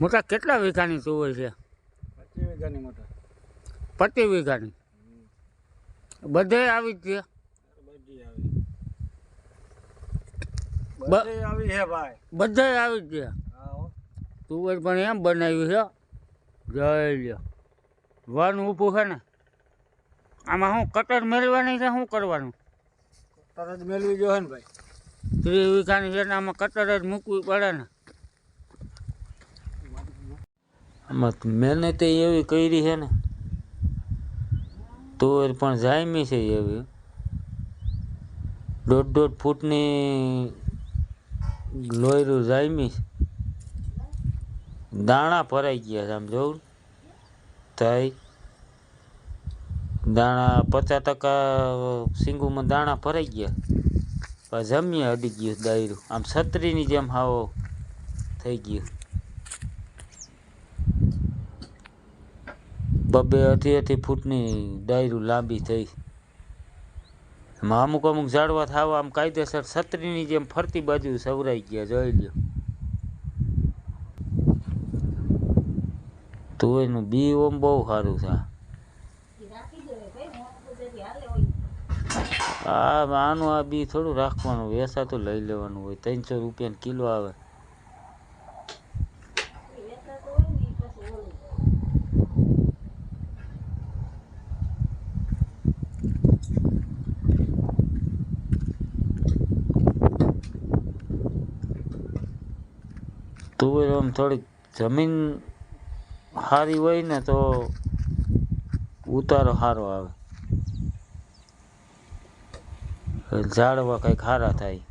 મોટા કેટલા વીઘાની તુવેર છે? પચીસ વીઘાની મોટા. પચીસ વીઘાની? બધે આવી જ છે? બધી આવી. છે ભાઈ. બધે આવી જ છે? હા તુવેર પણ એમ બનાવ્યું છે. જય લ્યો. વન ઊભું છે ને. આમાં શું કટર મેળવાની છે શું કરવાનું? તરત મેળવી જોઈએ ને ભાઈ. ત્રીસ વીઘાની છે ને આમાં કટર જ મૂકવી પડે ને. આમાં મહેનત એવી કરી છે ને. તો પણ જાયમી છે એવી. દોઢ દોઢ ફૂટની લોયરું જાયમી દાણા ભરાઈ ગયા છે આમ જોઉં થાય દાણા પચાસ ટકા સિંગુમાં દાણા ભરાઈ ગયા. જમીએ અડી ગયું દાયરું આમ છત્રીની જેમ હાવો થઈ ગયું. બબે અઢી અઢી ફૂટની ડાયરું લાંબી થઈ. એમાં અમુક અમુક ઝાડવા થાવ, આમ કાયદેસર છત્રીની જેમ ફરતી બાજુ સવરાઈ ગયા, જોઈ લ્યો. તો એનું બી ઓમ બહુ સારું છે. આ આનું આ બી થોડું રાખવાનું વેસાતું લઈ લેવાનું હોય, ત્રણસો રૂપિયાનો કિલો આવે. તુવેર આમ થોડીક જમીન સારી હોય ને તો ઉતારો સારો આવે. ઝાડવા કંઈક સારા થાય.